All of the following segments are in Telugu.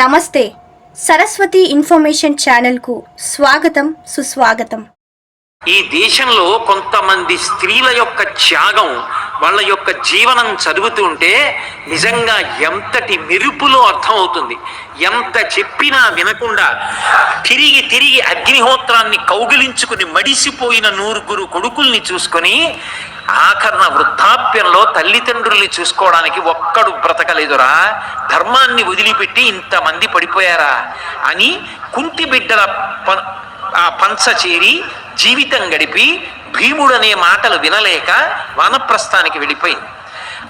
నమస్తే. సరస్వతి ఇన్ఫర్మేషన్ ఛానల్కు స్వాగతం సుస్వాగతం. ఈ దేశంలో కొంతమంది స్త్రీల యొక్క త్యాగం వాళ్ళ యొక్క జీవనం చదువుతుంటే నిజంగా ఎంతటి మెరుపులో అర్థమవుతుంది. ఎంత చెప్పినా వినకుండా తిరిగి తిరిగి అగ్నిహోత్రాన్ని కౌగిలించుకుని మడిసిపోయిన నూరుగురు కొడుకుల్ని చూసుకొని ఆఖరణ వృద్ధాప్యంలో తల్లిదండ్రుల్ని చూసుకోవడానికి ఒక్కడు బ్రతకలేదురా. ధర్మాన్ని వదిలిపెట్టి ఇంతమంది పడిపోయారా అని కుంటి బిడ్డల ప- ఆ పంచ చేరి జీవితం గడిపి భీముడనే మాటలు వినలేక వానప్రస్థానికి వెళ్ళిపోయింది.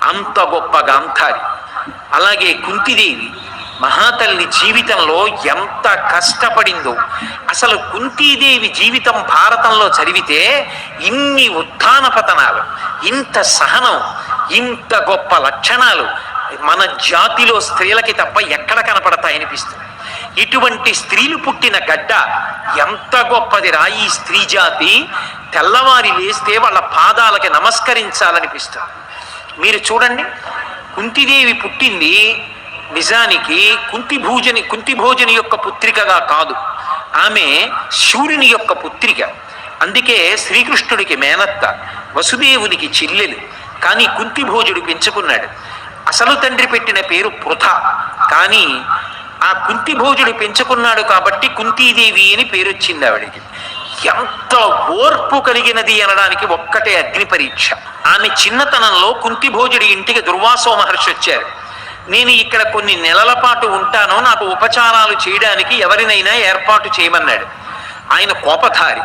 అంత గొప్ప గాంధారి. అలాగే కుంతిదేవి మహాతల్లి జీవితంలో ఎంత కష్టపడిందో. అసలు కుంతీదేవి జీవితం భారతంలో చదివితే ఇన్ని ఉత్థాన పతనాలు ఇంత సహనం ఇంత గొప్ప లక్షణాలు మన జాతిలో స్త్రీలకి తప్ప ఎక్కడ కనపడతాయనిపిస్తుంది. ఇటువంటి స్త్రీలు పుట్టిన గడ్డ ఎంత గొప్పదిరా ఈ స్త్రీ జాతి? తెల్లవారి లేస్తే వాళ్ళ పాదాలకి నమస్కరించాలనిపిస్తుంది. మీరు చూడండి కుంతిదేవి పుట్టింది నిజానికి కుంతి భూజని కుంతి భోజని యొక్క పుత్రికగా కాదు. ఆమె శూర్యుని యొక్క పుత్రిక. అందుకే శ్రీకృష్ణుడికి మేనత్త వసుదేవునికి చెల్లెలు. కానీ కుంతి భోజుడు పెంచుకున్నాడు. అసలు తండ్రి పెట్టిన పేరు పృథ. కానీ ఆ కుంతి భోజుడు పెంచుకున్నాడు కాబట్టి కుంతీదేవి అని పేరొచ్చింది ఆవిడికి. ఎంత ఓర్పు కలిగినది అనడానికి ఒక్కటే అగ్ని పరీక్ష. ఆమె చిన్నతనంలో కుంతి భోజుడి ఇంటికి దుర్వాసో మహర్షి వచ్చారు. నేను ఇక్కడ కొన్ని నెలల పాటు ఉంటాను నాకు ఉపచారాలు చేయడానికి ఎవరినైనా ఏర్పాటు చేయమన్నాడు. ఆయన కోపధారి.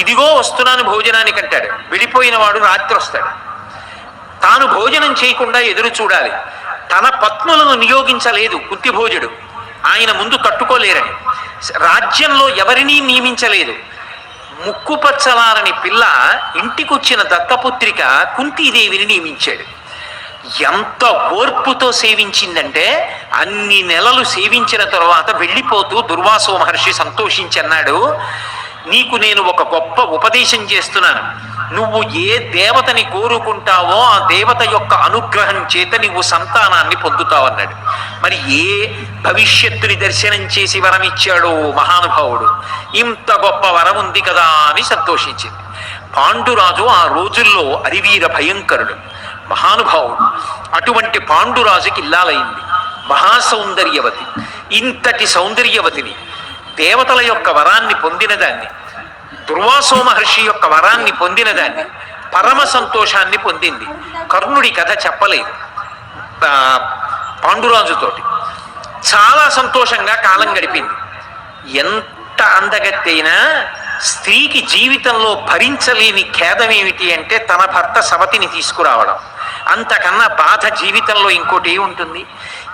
ఇదిగో వస్తున్నాను భోజనానికి అంటాడు. వెళ్ళిపోయిన వాడు రాత్రి వస్తాడు. తాను భోజనం చేయకుండా ఎదురు చూడాలి. తన పత్నులను నియోగించలేదు కుంతిభోజుడు ఆయన ముందు కట్టుకోలేరని రాజ్యంలో ఎవరినీ నియమించలేదు. ముక్కుపచ్చలారని పిల్ల ఇంటికొచ్చిన దత్తపుత్రిక కుంతీదేవిని నియమించాడు. ఎంత ఓర్పుతో సేవించిందంటే అన్ని నెలలు సేవించిన తర్వాత వెళ్ళిపోతూ దుర్వాసో మహర్షి సంతోషించన్నాడు. నీకు నేను ఒక గొప్ప ఉపదేశం చేస్తున్నాను. నువ్వు ఏ దేవతని కోరుకుంటావో ఆ దేవత యొక్క అనుగ్రహం చేత నువ్వు సంతానాన్ని పొందుతావన్నాడు. మరి ఏ భవిష్యత్తుని దర్శనం చేసి వరం ఇచ్చాడో మహానుభావుడు. ఇంత గొప్ప వరం ఉంది కదా అని సంతోషించింది. పాండురాజు ఆ రోజుల్లో అరివీర భయంకరుడు. మహానుభావుడు అటువంటి పాండురాజుకి ఇల్లాలైంది. మహాసౌందర్యవతి ఇంతటి సౌందర్యవతిని దేవతల యొక్క వరాన్ని పొందినదాన్ని. దుర్వాసో మహర్షి యొక్క వరాన్ని పొందినదాన్ని. పరమ సంతోషాన్ని పొందింది. కర్ణుడి కథ చెప్పలేదు. పాండురాజుతోటి. చాలా సంతోషంగా కాలం గడిపింది. ఎంత అందగత్తైనా స్త్రీకి జీవితంలో భరించలేని ఖేదం ఏమిటి అంటే తన భర్త సవతిని తీసుకురావడం. అంతకన్నా బాధ జీవితంలో ఇంకోటి ఉంటుంది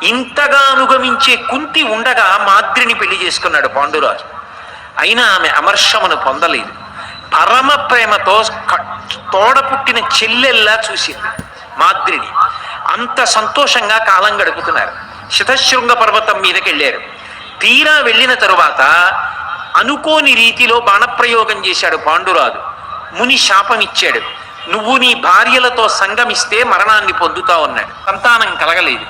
ఇంతగా అనుగమించే కుంతి ఉండగా మాద్రిని పెళ్ళి చేసుకున్నాడు పాండురాజు. అయినా ఆమె అమర్షమును పొందలేదు. పరమ ప్రేమతో క- తోడ పుట్టిన చెల్లెల్లా చూసింది మాద్రిని. అంత సంతోషంగా కాలం గడుపుతున్నారు. శతశృంగ పర్వతం మీదకి వెళ్ళారు తీరా వెళ్ళిన తరువాత అనుకోని రీతిలో బాణప్రయోగం చేశాడు పాండురాజు. ముని శాపం ఇచ్చాడు నువ్వు నీ భార్యలతో సంగమిస్తే మరణాన్ని పొందుతావు అన్నాడు సంతానం కలగలేదు.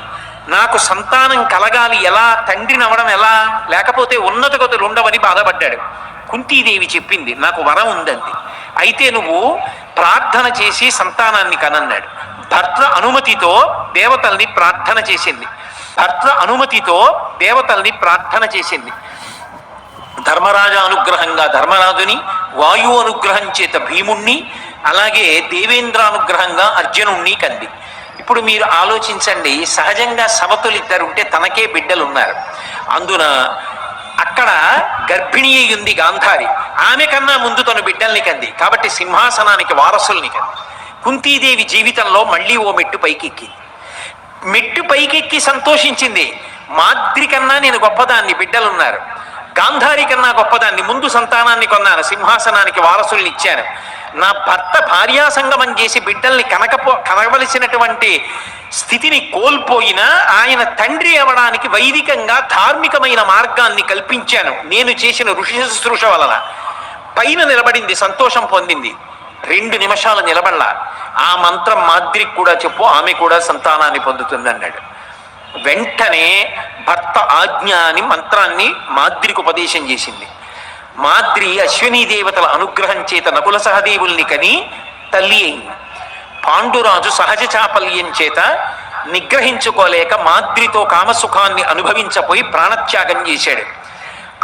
నాకు సంతానం కలగాలి ఎలా? తండ్రిని అవడం ఎలా? లేకపోతే ఉన్నత గతులు ఉండవని బాధపడ్డాడు. కుంతీదేవి చెప్పింది నాకు వరం ఉందండి అయితే నువ్వు ప్రార్థన చేసి సంతానాన్ని కనన్నాడు. భర్త అనుమతితో దేవతల్ని ప్రార్థన చేసింది. భర్త అనుమతితో దేవతల్ని ప్రార్థన చేసింది. ధర్మరాజ అనుగ్రహంగా ధర్మరాజుని వాయు అనుగ్రహం చేత భీముణ్ణి అలాగే దేవేంద్ర అనుగ్రహంగా అర్జునుణ్ణి కంది. ఇప్పుడు మీరు ఆలోచించండి సహజంగా సమతులు ఇద్దరు ఉంటే తనకే బిడ్డలు ఉన్నారు అందున అక్కడ గర్భిణి ఉంది గాంధారి. ఆమె కన్నా ముందు తను బిడ్డల్ని కంది. కాబట్టి సింహాసనానికి వారసుల్ని కంది. కుంతీదేవి జీవితంలో మళ్ళీ ఓ మెట్టు పైకెక్కి మెట్టు పైకెక్కి సంతోషించింది. మాద్రి కన్నా నేను గొప్పదాన్ని బిడ్డలున్నారు. గాంధారి కన్నా గొప్పదాన్ని ముందు సంతానాన్ని కొన్నాను సింహాసనానికి వారసుల్ని ఇచ్చాను. నా భర్త భార్యాసంగమం చేసి బిడ్డల్ని కనకపో కనవలసినటువంటి స్థితిని కోల్పోయినా ఆయన తండ్రి అవడానికి వైదికంగా ధార్మికమైన మార్గాన్ని కల్పించాను. నేను చేసిన ఋషి శుశ్రూష వలన. పైన నిలబడింది సంతోషం పొందింది. రెండు నిమిషాలు నిలబడలా. ఆ మంత్రం మాద్రికి కూడా చెప్పు ఆమె కూడా సంతానాన్ని పొందుతుంది అన్నాడు వెంటనే భర్త ఆజ్ఞ అని మంత్రాన్ని మాద్రికి ఉపదేశం చేసింది. మాద్రి అశ్వినీ దేవతల అనుగ్రహం చేత నకుల సహదేవుల్ని కని తల్లి అయింది. పాండురాజు సహజ చాపల్యం చేత నిగ్రహించుకోలేక మాద్రితో కామసుఖాన్ని అనుభవించపోయి ప్రాణత్యాగం చేశాడు.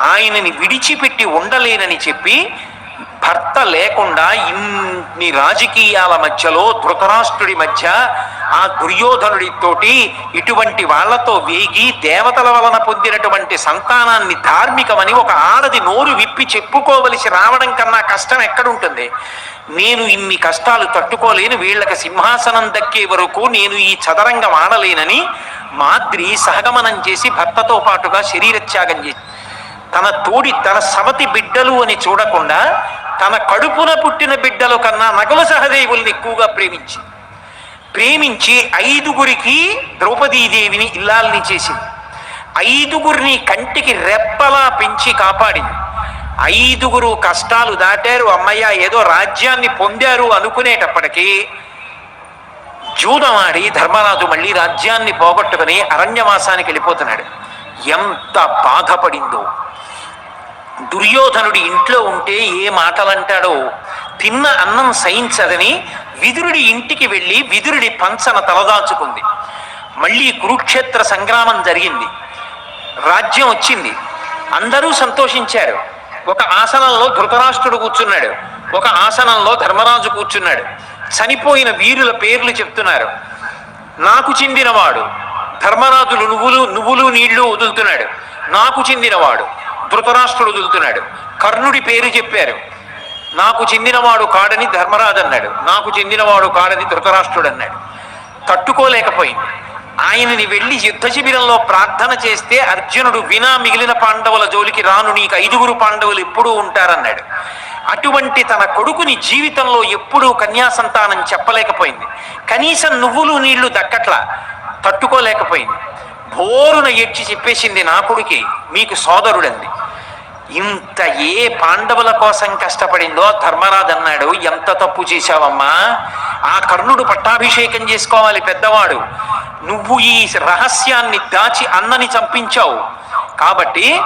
ఆయనని విడిచిపెట్టి ఉండలేనని చెప్పి భర్త లేకుండా ఇన్ని రాజకీయాల మధ్యలో ధృతరాష్ట్రుడి మధ్య ఆ దుర్యోధనుడితోటి ఇటువంటి వాళ్ళతో వేగి దేవతల వలన పొందినటువంటి సంతానాన్ని ధార్మికమని ఒక ఆడది నోరు విప్పి చెప్పుకోవలసి రావడం కన్నా కష్టం ఎక్కడుంటుంది? నేను ఇన్ని కష్టాలు తట్టుకోలేను వీళ్ళకి సింహాసనం దక్కే వరకు నేను ఈ చదరంగం ఆడలేనని మాద్రి సహగమనం చేసి భర్తతో పాటుగా శరీరత్యాగం చేసి తన తోడి తన సమతి బిడ్డలు అని చూడకుండా తన కడుపున పుట్టిన బిడ్డల కన్నా నకుల సహదేవుల్ని ఎక్కువగా ప్రేమించి ప్రేమించి ఐదుగురికి ద్రౌపదీదేవిని ఇల్లాల్ని చేసింది. ఐదుగురిని కంటికి రెప్పలా పెంచి కాపాడింది. ఐదుగురు కష్టాలు దాటారు అమ్మయ్య ఏదో రాజ్యాన్ని పొందారు అనుకునేటప్పటికీ జూదమాడి ధర్మరాజు మళ్ళీ రాజ్యాన్ని పోగొట్టుకుని అరణ్యవాసానికి వెళ్ళిపోతున్నాడు. ఎంత బాధపడిందో. దుర్యోధనుడి ఇంట్లో ఉంటే ఏ మాటలంటాడో? తిన్న అన్నం సహించదని విదురుడి ఇంటికి వెళ్ళి విదురుడి పంచన తలదాచుకుంది. మళ్ళీ కురుక్షేత్ర సంగ్రామం జరిగింది. రాజ్యం వచ్చింది. అందరూ సంతోషించారు. ఒక ఆసనంలో ధృతరాష్ట్రుడు కూర్చున్నాడు. ఒక ఆసనంలో ధర్మరాజు కూర్చున్నాడు. చనిపోయిన వీరుల పేర్లు చెప్తున్నారు. నాకు చెందినవాడు. ధర్మరాజులు నువ్వులు నువ్వులు నీళ్ళు వదులుతున్నాడు. నాకు చెందినవాడు. ధృతరాష్ట్రుడు వదులుతున్నాడు. కర్ణుడి పేరు చెప్పారు. నాకు చెందినవాడు కాడని ధర్మరాజు అన్నాడు. నాకు చెందినవాడు కాడని ధృతరాష్ట్రుడు అన్నాడు. తట్టుకోలేకపోయింది. ఆయనని వెళ్ళి యుద్ధ శిబిరంలో ప్రార్థన చేస్తే అర్జునుడు వినా మిగిలిన పాండవుల జోలికి రాను నీకు ఐదుగురు పాండవులు ఎప్పుడూ ఉంటారన్నాడు. అటువంటి తన కొడుకుని జీవితంలో ఎప్పుడూ కన్యాసంతానం చెప్పలేకపోయింది. కనీసం నువ్వులు నీళ్ళు దక్కట్లా తట్టుకోలేకపోయింది. బోరున ఏడ్చి చెప్పేసింది నా కొడుకి మీకు సోదరుడంది. ఇంత ఏ పాండవుల కోసం కష్టపడిందో ధర్మరాజు అన్నాడు ఎంత తప్పు చేశావమ్మా? ఆ కర్ణుడు పట్టాభిషేకం చేసుకోవాలి పెద్దవాడు. నువ్వు ఈ రహస్యాన్ని దాచి అన్నని చంపించావు. కాబట్టి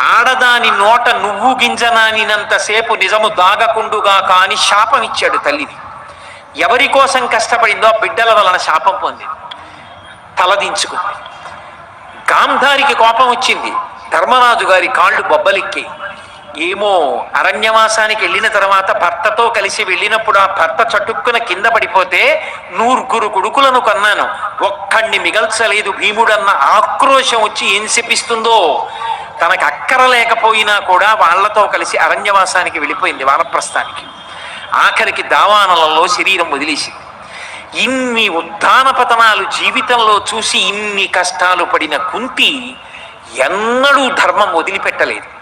ఆడదాని నోట నువ్వు గింజనానినంతసేపు నిజము దాగకుండుగా కాని శాపం ఇచ్చాడు తల్లిని ఎవరి కోసం కష్టపడిందో బిడ్డల వలన శాపం పొందింది. తలదించుకుంది. గాంధారికి కోపం వచ్చింది. ధర్మరాజు గారి కాళ్ళు బొబ్బలిక్కి. ఏమో అరణ్యవాసానికి వెళ్ళిన తర్వాత భర్తతో కలిసి వెళ్ళినప్పుడు ఆ భర్త చటుక్కున కింద పడిపోతే నూరుగురు కొడుకులను కన్నాను. ఒక్కడిని మిగల్చలేదు భీముడన్న ఆక్రోశం వచ్చి ఏం శపిస్తుందో. తనకు అక్కర లేకపోయినా కూడా వాళ్ళతో కలిసి అరణ్యవాసానికి వెళ్ళిపోయింది వానప్రస్థానికి. ఆఖరికి దావానలలో శరీరం వదిలేసింది. ఇన్ని ఉత్థాన పతనాలు జీవితంలో చూసి ఇన్ని కష్టాలు పడిన కుంతి ఎన్నడూ ధర్మం వదిలిపెట్టలేదు.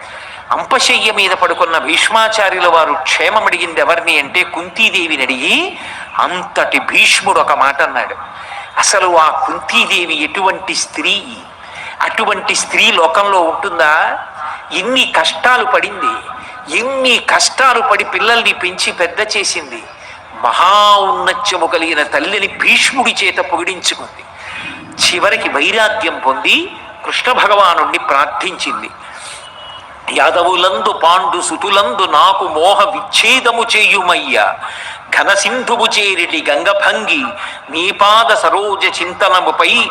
అంపశయ్య మీద పడుకున్న భీష్మాచార్యుల వారు క్షేమం అడిగింది ఎవరిని అంటే కుంతీదేవిని అడిగి అంతటి భీష్ముడు ఒక మాట అన్నాడు. అసలు ఆ కుంతీదేవి ఎటువంటి స్త్రీ? అటువంటి స్త్రీ లోకంలో ఉంటుందా? ఎన్ని కష్టాలు పడింది. ఎన్ని కష్టాలు పడి పిల్లల్ని పెంచి పెద్ద చేసింది. మహా ఉన్నత్యము కలిగిన తల్లిని భీష్ముడి చేత పొగిడించుకుంది. చివరికి వైరాగ్యం పొంది కృష్ణ భగవానుణ్ణి ప్రార్థించింది. యాదవులందు పాండు సుతులందు నాకు మోహ విచ్ఛేదము చేయుమయ్య. ఘనసింధువు చేరిటి గంగభంగి నీపాద సరోజ చింతనముపై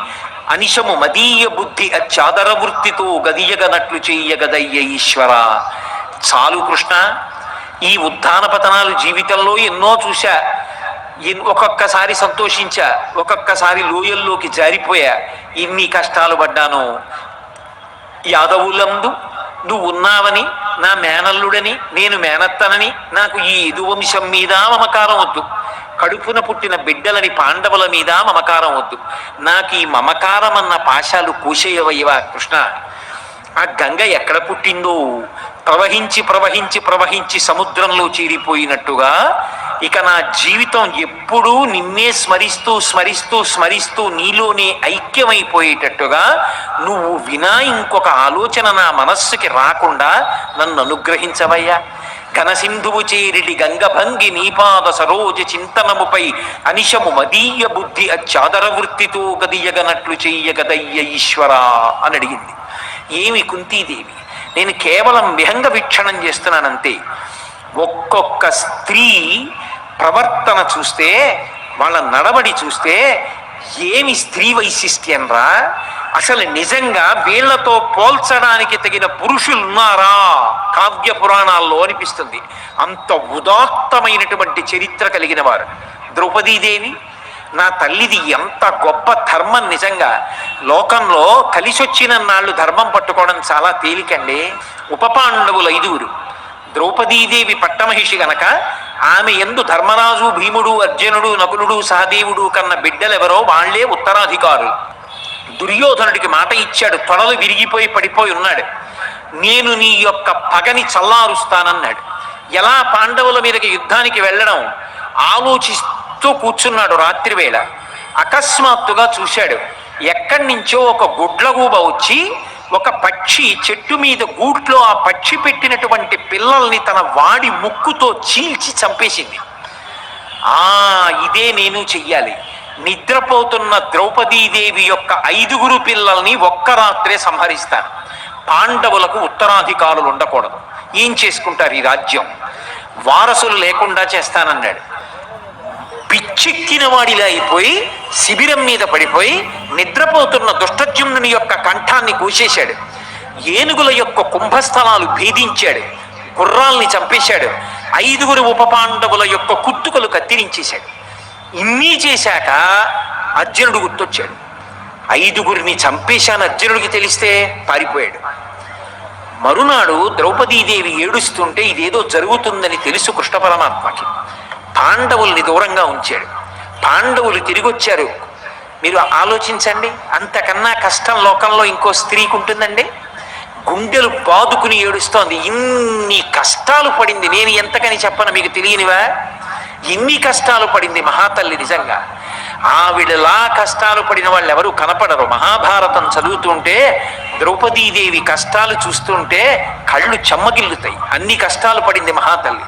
అనిశము మదీయ బుద్ధి అచ్చాదర వృత్తితో గదియగనట్లు చెయ్యగదయ్య ఈశ్వర. చాలు కృష్ణ ఈ ఉత్థాన పతనాలు జీవితంలో ఎన్నో చూశా. ఒక్కొక్కసారి సంతోషించా ఒక్కొక్కసారి లోయల్లోకి జారిపోయా. ఇన్ని కష్టాలు పడ్డాను. యాదవులందు నువ్వు ఉన్నావని నా మేనల్లుడని నేను మేనత్తనని నాకు ఈ యదువంశం మీద మమకారం వద్దు. కడుపున పుట్టిన బిడ్డలని పాండవుల మీద మమకారం వద్దు. నాకు ఈ మమకారం అన్న పాశాలు కూసేయవయ్యవా కృష్ణ? ఆ గంగ ఎక్కడ పుట్టిందో ప్రవహించి ప్రవహించి ప్రవహించి సముద్రంలో చీరిపోయినట్టుగా ఇక నా జీవితం ఎప్పుడూ నిన్నే స్మరిస్తూ స్మరిస్తూ స్మరిస్తూ నీలోనే ఐక్యమైపోయేటట్టుగా నువ్వు వినా ఇంకొక ఆలోచన నా మనస్సుకి రాకుండా నన్ను అనుగ్రహించవయ్యా. ఘనసింధువు చేరిడి గంగభంగి నీపాద సరోజ చింతనముపై అనిశము మదీయ బుద్ధి అచ్చాదర వృత్తితో గదియగనట్లు చెయ్యగదయ్య ఈశ్వరా అని అడిగింది. ఏమి కుంతీదేవి? నేను కేవలం విహంగ వీక్షణం చేస్తున్నానంతే. ఒక్కొక్క స్త్రీ ప్రవర్తన చూస్తే వాళ్ళ నడవడి చూస్తే ఏమి స్త్రీ వైశిష్ట్యం రా అసలు నిజంగా వీళ్ళతో పోల్చడానికి తగిన పురుషులున్నారా? కావ్య పురాణాల్లో అనిపిస్తుంది. అంత ఉదాత్తమైనటువంటి చరిత్ర కలిగిన వారు. ద్రౌపదీదేవి నా తల్లిది ఎంత గొప్ప ధర్మం నిజంగా. లోకంలో కలిసొచ్చిన నాళ్ళు ధర్మం పట్టుకోవడం చాలా తేలికండి. ఉపపాండవులు ఐదుగురు. ద్రౌపదీదేవి పట్టమహిషి గనక ఆమె ఎందు ధర్మరాజు భీముడు అర్జునుడు నకులుడు సహదేవుడు కన్న బిడ్డలెవరో వాళ్ళే ఉత్తరాధికారులు. దుర్యోధనుడికి మాట ఇచ్చాడు తొడలు విరిగిపోయి పడిపోయి ఉన్నాడు. నేను నీ యొక్క పగని చల్లారుస్తానన్నాడు. ఎలా పాండవుల మీదకి యుద్ధానికి వెళ్ళడం? ఆలోచిస్తూ కూర్చున్నాడు రాత్రివేళ. అకస్మాత్తుగా చూశాడు ఎక్కడి నుంచో ఒక గుడ్లగూబ వచ్చి ఒక పక్షి చెట్టు మీద గూట్లో ఆ పక్షి పెట్టినటువంటి పిల్లల్ని తన వాడి ముక్కుతో చీల్చి చంపేసింది. ఆ ఇదే నేను చెయ్యాలి. నిద్రపోతున్న ద్రౌపదీదేవి యొక్క ఐదుగురు పిల్లల్ని ఒక్క రాత్రే సంహరిస్తాను. పాండవులకు ఉత్తరాధికారులు ఉండకూడదు. ఏం చేసుకుంటారు ఈ రాజ్యం? వారసులు లేకుండా చేస్తానన్నాడు. పిచ్చెక్కిన వాడిలా అయిపోయి శిబిరం మీద పడిపోయి నిద్రపోతున్న దుష్టజుమ్నుని యొక్క కంఠాన్ని కూసేశాడు. ఏనుగుల యొక్క కుంభస్థలాలు భేదించాడు గుర్రాల్ని చంపేశాడు. ఐదుగురు ఉపపాండవుల యొక్క కుట్టుకలు కత్తిరించేశాడు. ఇన్ని చేశాక అర్జునుడు గుర్తొచ్చాడు. ఐదుగురిని చంపేశాను అర్జునుడికి తెలిస్తే పారిపోయాడు. మరునాడు ద్రౌపదీదేవి ఏడుస్తుంటే ఇదేదో జరుగుతుందని తెలుసు కృష్ణ పరమాత్మకి పాండవుల్ని దూరంగా ఉంచాడు. పాండవులు తిరిగి వచ్చారు మీరు ఆలోచించండి అంతకన్నా కష్టం లోకంలో ఇంకో స్త్రీకి ఉంటుందండి? గుండెలు బాదుకుని ఏడుస్తోంది. ఇన్ని కష్టాలు పడింది. నేను ఎంతకని చెప్పను మీకు తెలియనివా? ఎన్ని కష్టాలు పడింది మహాతల్లి నిజంగా. ఆవిడలా కష్టాలు పడిన వాళ్ళు ఎవరు కనపడరు. మహాభారతం చదువుతుంటే ద్రౌపదీదేవి కష్టాలు చూస్తుంటే కళ్ళు చెమ్మగిల్లుతాయి. అన్ని కష్టాలు పడింది మహాతల్లి.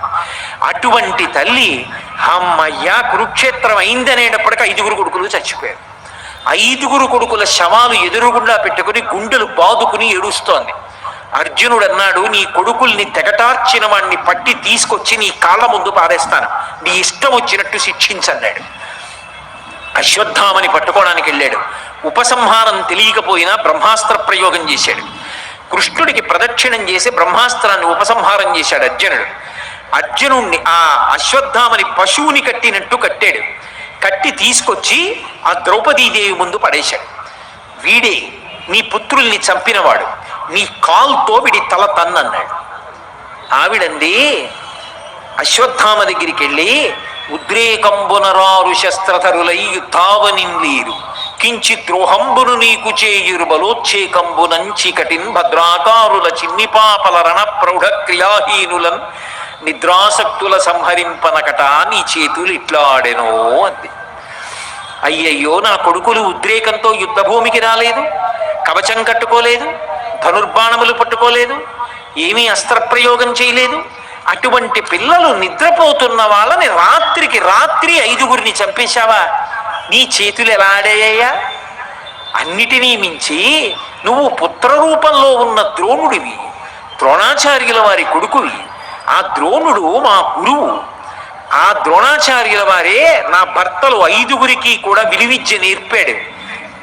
అటువంటి తల్లి అమ్మయ్యా కురుక్షేత్రం అయిందనేటప్పటికీ ఐదుగురు కొడుకులు చచ్చిపోయారు. ఐదుగురు కొడుకుల శవాలు ఎదురుగుండా పెట్టుకుని గుండెలు బాదుకుని ఏడుస్తోంది. అర్జునుడు అన్నాడు నీ కొడుకుల్ని తెగటార్చిన వాడిని పట్టి తీసుకొచ్చి నీ కాళ్ళ ముందు పారేస్తాను. నీ ఇష్టం వచ్చినట్టు శిక్షించన్నాడు. అశ్వత్థామని పట్టుకోవడానికి వెళ్ళాడు. ఉపసంహారం తెలియకపోయినా బ్రహ్మాస్త్ర ప్రయోగం చేశాడు. కృష్ణుడికి ప్రదక్షిణం చేసి బ్రహ్మాస్త్రాన్ని ఉపసంహారం చేశాడు అర్జునుడు. అర్జునుణ్ణి ఆ అశ్వత్థామని పశువుని కట్టినట్టు కట్టాడు. కట్టి తీసుకొచ్చి ఆ ద్రౌపదీదేవి ముందు పడేశాడు. వీడే నీ పుత్రుల్ని చంపినవాడు. నీ కాల్తో వీడి తల తన్నన్నాడు. ఆవిడంది అశ్వత్థామ దగ్గరికి వెళ్ళి ఉద్రేకంబునరారు శస్త్రధరులై యుద్ధావనింలీరు కించిత్ ద్రోహంబును నీకు చేయురు బలోచ్చేకంబునంచి భద్రాకారుల చిన్నిపాపల రణ ప్రౌఢ క్రియాహీనులన్ నిద్రాసక్తుల సంహరింపనకట నీ చేతులు ఇట్లాడెనో అంది. అయ్యయ్యో నా కొడుకులు ఉద్రేకంతో యుద్ధభూమికి రాలేదు కవచం కట్టుకోలేదు ధనుర్బాణములు పట్టుకోలేదు ఏమీ అస్త్రప్రయోగం చేయలేదు అటువంటి పిల్లలు నిద్రపోతున్న వాళ్ళని రాత్రికి రాత్రి ఐదుగురిని చంపేశావా? నీ చేతులు ఎలా ఆడాయ్యా? అన్నిటినీ మించి నువ్వు పుత్ర రూపంలో ఉన్న ద్రోణుడివి ద్రోణాచార్యుల వారి కొడుకువి. ఆ ద్రోణుడు మా గురువు. ఆ ద్రోణాచార్యుల వారే నా భర్తలు ఐదుగురికి కూడా విలువిద్య నేర్పాడు.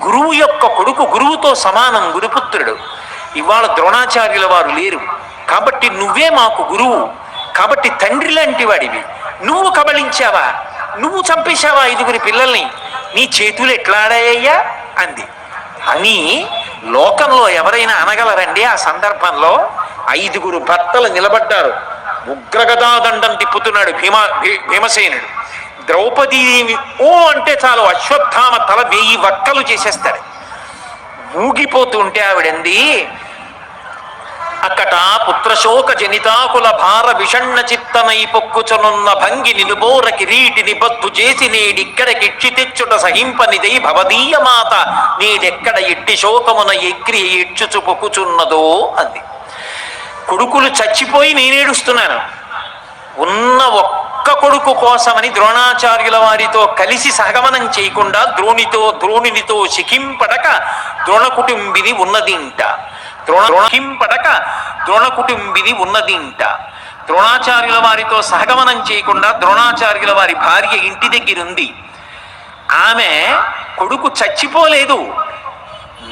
గురువు యొక్క కొడుకు గురువుతో సమానం గురుపుత్రుడు. ఇవాళ ద్రోణాచార్యుల వారు లేరు. కాబట్టి నువ్వే మాకు గురువు. కాబట్టి తండ్రి లాంటి వాడివి. నువ్వు కబళించావా? నువ్వు చంపేశావా ఐదుగురి పిల్లల్ని? నీ చేతులు ఎట్లా ఆడాయ్యా? అంది. అని లోకంలో ఎవరైనా అనగలరండి ఆ సందర్భంలో ఐదుగురు భర్తలు నిలబడ్డారు. ఉగ్రగదాదండం తిప్పుతున్నాడు భీమ భీమసేనుడు. ద్రౌపదీదేవి ఓ అంటే చాలు అశ్వత్థామ తల వెయ్యి వక్కలు చేసేస్తాడు. ఊగిపోతుంటే ఆవిడంది అక్కట పుత్రశోక జనితాకుల భార విషణ్ణ చిత్తమై పొక్కుచునున్న భంగి నిలుబోర కిరీటిని బద్దు చేసి నేడిక్కడకిచ్చి తెచ్చుట సహింపనిదై భవదీయ మాత నేడెక్కడ ఇట్టి శోకమున ఎక్రి ఇచ్చుచు పొక్కుచున్నదో అంది. కొడుకులు చచ్చిపోయి నేనేడుస్తున్నాను. ఉన్న ఒక్క కొడుకు కోసమని ద్రోణాచార్యుల వారితో కలిసి సహగమనం చేయకుండా ద్రోణితో ద్రోణునితో శిఖింపడక ద్రోణ కుటుంబిని ఉన్నదింట. ద్రోణ ద్రోణింపడక ద్రోణ కుటుంబిది ఉన్నదింట. ద్రోణాచార్యుల వారితో సహగమనం చేయకుండా ద్రోణాచార్యుల వారి భార్య ఇంటి దగ్గర ఉంది ఆమె కొడుకు చచ్చిపోలేదు.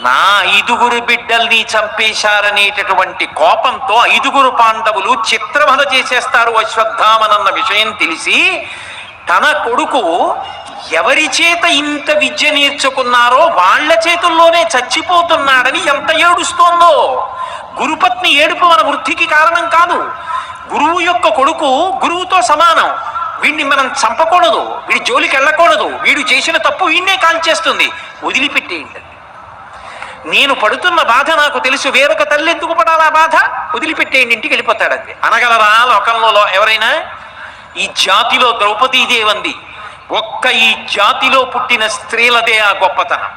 నా ఐదుగురు బిడ్డల్ని చంపేశారనేటటువంటి కోపంతో ఐదుగురు పాండవులు చిత్రవధ చేసేస్తారు అశ్వత్థామనన్న విషయం తెలిసి తన కొడుకు ఎవరి చేత ఇంత విద్య నేర్చుకున్నారో వాళ్ళ చేతుల్లోనే చచ్చిపోతున్నాడని ఎంత ఏడుస్తోందో. గురుపత్ని ఏడుపు మన వృద్ధికి కారణం కాదు. గురువు యొక్క కొడుకు గురువుతో సమానం. వీడిని మనం చంపకూడదు వీడి జోలికి వెళ్ళకూడదు వీడు చేసిన తప్పు వీడినే కాల్చేస్తుంది. వదిలిపెట్టేయండి. నేను పడుతున్న బాధ నాకు తెలుసు వేరొక తల్లి ఎందుకు పడాలా బాధ? వదిలిపెట్టేయండి ఇంటికి వెళ్ళిపోతాడంది అనగలరా లోకంలో ఎవరైనా? ఈ జాతిలో ద్రౌపదీదేవంది. ఒక్క ఈ జాతిలో పుట్టిన స్త్రీలదే ఆ గొప్పతనం.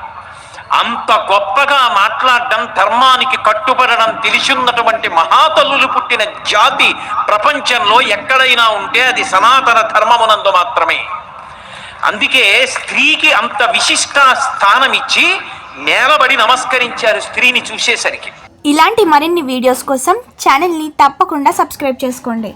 అంత గొప్పగా మాట్లాడడం ధర్మానికి కట్టుబడడం తెలిసిన్నటువంటి మహాతల్లులు పుట్టిన జాతి ప్రపంచంలో ఎక్కడైనా ఉంటే అది సనాతన ధర్మమునందు మాత్రమే. అందుకే స్త్రీకి అంత విశిష్ట స్థానం ఇచ్చి నేలబడి నమస్కరించారు స్త్రీని చూసేసరికి. ఇలాంటి మరిన్ని వీడియోస్ కోసం ఛానల్ని తప్పకుండా సబ్స్క్రైబ్ చేసుకోండి.